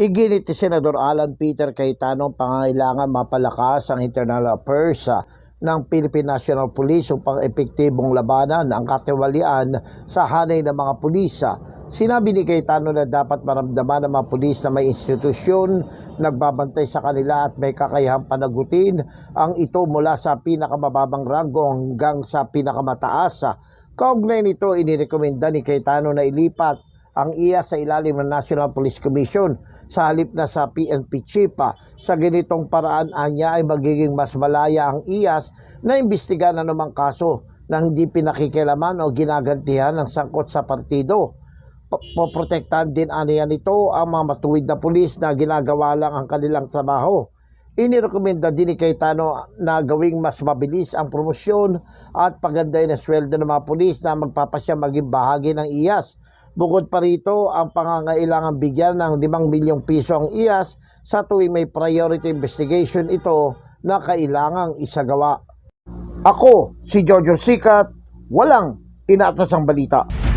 Iginit ni Senador Alan Peter Cayetano ang pangangailangan mapalakas ang internal affairs ah, ng Philippine National Police upang epektibong labanan ang katiwalian sa hanay ng mga pulis. ah. Sinabi ni Cayetano na dapat maramdaman ng mga pulis na may institusyon, nagbabantay sa kanila at may kakayahang panagutin ang ito mula sa pinakamababang ranggo hanggang sa pinakamataas. ah. Kaugnay nito, inirekomenda ni Cayetano na ilipat ang iya sa ilalim ng National Police Commission sa halip na sa PNP chief ah. Sa ganitong paraan anya ay magiging mas malaya ang IAS na imbestigan na namang kaso na hindi pinakikilaman o ginagantihan ng sangkot sa partido. Po- Poprotektahan din aniya nito ang mga matuwid na pulis na ginagawa lang ang kanilang trabaho. Inirekomenda din ni Cayetano na gawing mas mabilis ang promosyon at paganday na sweldo ng mga pulis na magpapasya maging bahagi ng IAS. Bukod pa rito, ang pangangailangan bigyan ng 5 milyong piso ang IAS sa tuwing may priority investigation ito na kailangang isagawa. Ako, si Jojo Sikat, walang inaatasang balita.